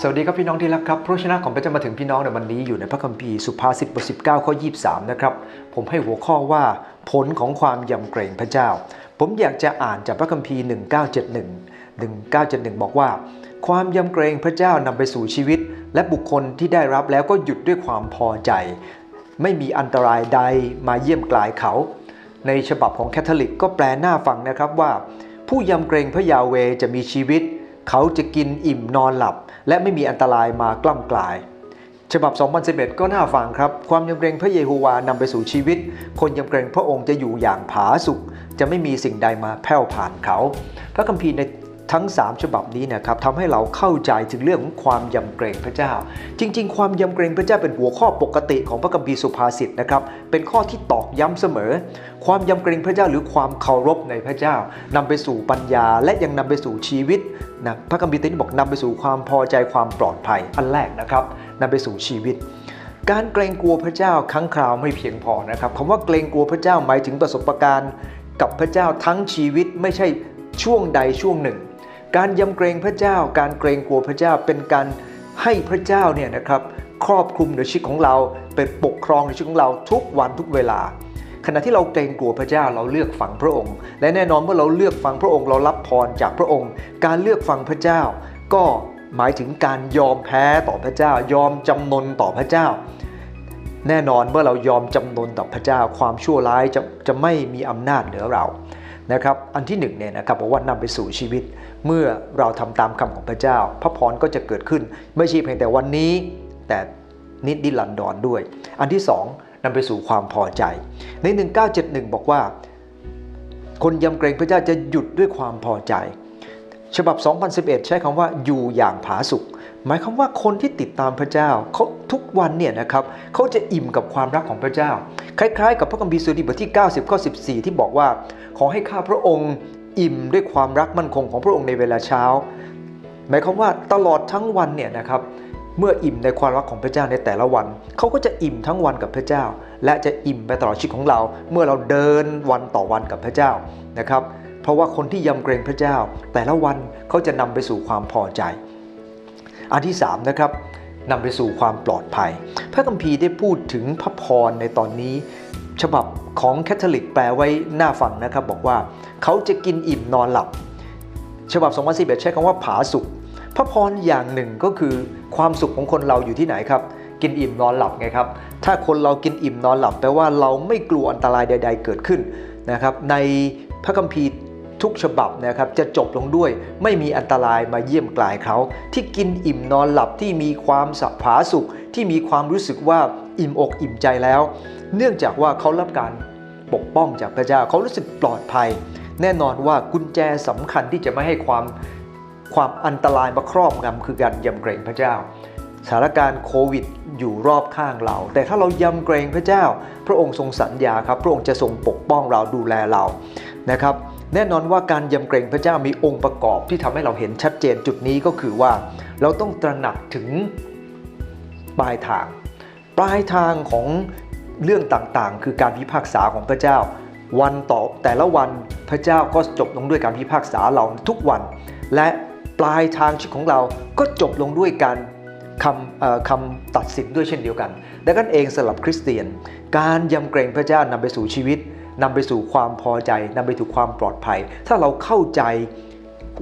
สวัสดีครับพี่น้องที่รักครับพระชนะของพระเจ้ามาถึงพี่น้องในวันนี้อยู่ในพระคัมภีร์สุภาษิตบท19ข้อ23นะครับผมให้หัวข้อว่าผลของความยำเกรงพระเจ้า ผมอยากจะอ่านจากพระคัมภีร์ 1971 1971 บอกว่า ความยำเกรงพระเจ้านำไปสู่ชีวิต และบุคคลที่ได้รับแล้วก็หยุดด้วยความพอใจ ไม่มีอันตรายใดมาเยี่ยมกลายเขา ในฉบับของแคทอลิกก็แปลหน้าฟังนะครับว่า ผู้ยำเกรงพระยาเวจะมีชีวิต เขาจะกินอิ่มนอนหลับ และไม่มีอันตรายมากล่ำกลาย ฉบับ 2011 ก็น่าฟังครับ ความยำเกรงพระเยโฮวานำไปสู่ชีวิต คนยำเกรงพระองค์จะอยู่อย่างผาสุกจะไม่มีสิ่งใดมาแผ่วผ่านเขา พระคัมภีร์ใน ทั้ง 3 ฉบับนี้นะครับทำให้เราเข้าใจถึงเรื่องของความยำเกรงพระเจ้า จริง ๆ ความยำเกรงพระเจ้าเป็นหัวข้อปกติของพระคัมภีร์สุภาษิตนะครับเป็นข้อที่ตอกย้ำเสมอ ความยำเกรงพระเจ้าหรือความเคารพในพระเจ้านำไปสู่ปัญญา และยังนำไปสู่ชีวิตนะพระคัมภีร์ที่บอกนำไปสู่ความพอใจความปลอดภัยอันแรกนะครับนำไปสู่ชีวิตการเกรงกลัวพระเจ้าครั้งคราวไม่เพียงพอนะครับคำว่าเกรงกลัวพระเจ้าหมายถึงประสบการณ์ กับพระเจ้าทั้งชีวิตไม่ใช่ช่วงใดช่วงหนึ่ง การยำเกรงพระเจ้า การเกรงกลัวพระเจ้าเป็นการให้พระเจ้าเนี่ยนะครับครอบคลุมในชีวิตของเราเป็นปกครองในชีวิตของเราทุกวันทุกเวลา ขณะที่เราเกรงกลัวพระเจ้าเราเลือกฟังพระองค์ และแน่นอนเมื่อเราเลือกฟังพระองค์ เรารับพรจากพระองค์ การเลือกฟังพระเจ้า ก็หมายถึงการยอมแพ้ต่อพระเจ้า ยอมจำนนต่อพระเจ้า แน่นอนเมื่อเรายอมจำนนต่อพระเจ้า ความชั่วร้ายจะจะไม่มีอำนาจเหนือเรา นะครับอันที่หนึ่งเนี่ยนะครับบอกว่านำไปสู่ชีวิต เมื่อเราทำตามคำของพระเจ้า พระพรก็จะเกิดขึ้น ไม่ใช่เพียงแต่วันนี้ แต่นิดดิลันดอนด้วย อันที่สองนำไปสู่ความพอใจ ใน 1971 บอกว่า คนยำเกรงพระเจ้าจะหยุดด้วยความพอใจ ฉบับ 2011 ใช้คำว่าอยู่อย่างผาสุกหมายความว่าคนที่ติดตามพระเจ้าเขาทุกวันเนี่ยนะครับเขาจะอิ่มกับความรักของพระเจ้า คล้ายๆ กับพระคัมภีร์สุดีบทที่ 90 ข้อ 14 ที่บอกว่า ขอให้ข้าพระองค์อิ่มด้วยความรักมั่นคงของพระองค์ในเวลาเช้า หมายความว่าตลอดทั้งวันเนี่ยนะครับเมื่ออิ่มในความรักของพระเจ้าในแต่ละวัน เขาก็จะอิ่มทั้งวันกับพระเจ้า และจะอิ่มไปตลอดชีวิตของเรา เมื่อเราเดินวันต่อวันกับพระเจ้านะครับ เพราะว่าคนที่ยำเกรงพระเจ้า แต่ละวันเขาจะนำไปสู่ความพอใจ อันที่3นะครับนำไปสู่ความปลอดภัย พระคัมภีร์ได้พูดถึงพระพรในตอนนี้ ฉบับของแคทอลิกแปลไว้หน้าฟังนะครับ บอกว่าเขาจะกินอิ่มนอนหลับ ฉบับ2011ใช้คำว่าผาสุกพระพรอย่างหนึ่งก็คือความสุขของคนเราอยู่ที่ไหนครับ กินอิ่มนอนหลับไงครับ ถ้าคนเรากินอิ่มนอนหลับแปลว่าเราไม่กลัวอันตรายใด ๆ เกิดขึ้นนะครับ ในพระคัมภีร์ ทุกฉบับนะครับจะจบลงด้วย ไม่มีอันตรายมาเยี่ยมกลายเขา ที่กินอิ่มนอนหลับที่มีความสัผาสุข ที่มีความรู้สึกว่าอิ่มอกอิ่มใจแล้ว เนื่องจากว่าเขารับการปกป้องจากพระเจ้าเขารู้สึกปลอดภัย แน่นอนว่ากุญแจสำคัญที่จะไม่ให้ความความอันตรายมาครอบงำคือการยำเกรงพระเจ้าสถานการณ์โควิดอยู่รอบข้างเรา แต่ถ้าเรายำเกรงพระเจ้า พระองค์ทรงสัญญาครับ พระองค์จะทรงปกป้องเราดูแลเรานะครับ แน่นอนว่าการยำเกรงพระเจ้ามีองค์ประกอบที่ทำให้เราเห็นชัดเจนจุดนี้ก็คือว่า เราต้องตระหนักถึงปลายทาง ปลายทางของเรื่องต่างๆ คือการพิพากษาของพระเจ้า วันต่อแต่ละวันพระเจ้าก็จบลงด้วยการพิพากษาเราทุกวัน และปลายทางชีวิตของเราก็จบลงด้วยการคำคำตัดสินด้วยเช่นเดียวกัน ดังนั้นเองสำหรับคริสเตียน การยำเกรงพระเจ้านำไปสู่ชีวิต นำไปสู่ความพอใจนำไปสู่ความปลอดภัย ถ้าเราเข้าใจ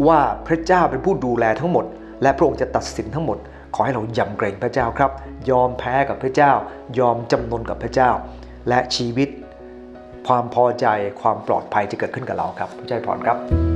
ว่าพระเจ้าเป็นผู้ดูแลทั้งหมด และพระองค์จะตัดสินทั้งหมด ขอให้เรายำเกรงพระเจ้าครับ ยอมแพ้กับพระเจ้า ยอมจำนนกับพระเจ้า และชีวิต ความพอใจความปลอดภัยจะเกิดขึ้นกับเราครับพระเจ้าให้พรครับ